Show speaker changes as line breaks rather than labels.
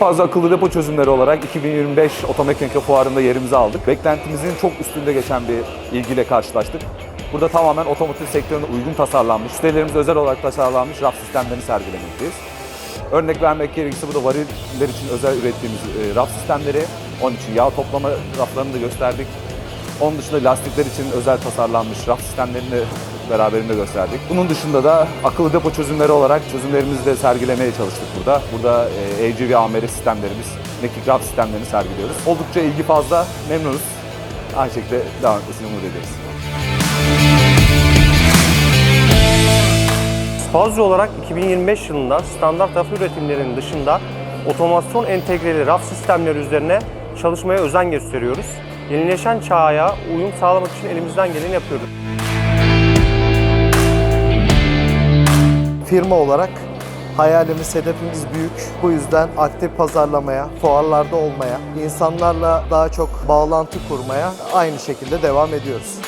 fazla akıllı depo çözümleri olarak 2025 Otomekanika Fuarı'nda yerimizi aldık. Beklentimizin çok üstünde geçen bir ilgiyle karşılaştık. Burada tamamen otomotiv sektörüne uygun tasarlanmış, müşterilerimize özel olarak tasarlanmış raf sistemlerini sergilemekteyiz. Örnek vermek gerekirse bu da variller için özel ürettiğimiz e, raf sistemleri. Onun için yağ toplama raflarını da gösterdik. Onun dışında lastikler için özel tasarlanmış raf sistemlerini beraberinde gösterdik. Bunun dışında da akıllı depo çözümleri olarak çözümlerimizi de sergilemeye çalıştık burada. Burada e, AGV AMR sistemlerimiz, mekik raf sistemlerini sergiliyoruz. Oldukça ilgi fazla, memnunuz. Aynı şekilde devam etmesini umut ediyoruz.
Spazio olarak 2025 yılında standart raf üretimlerinin dışında otomasyon entegreli raf sistemleri üzerine çalışmaya özen gösteriyoruz. Yenileşen çağa uyum sağlamak için elimizden geleni yapıyoruz.
Firma olarak hayalimiz, hedefimiz büyük. Bu yüzden aktif pazarlamaya, fuarlarda olmaya, insanlarla daha çok bağlantı kurmaya aynı şekilde devam ediyoruz.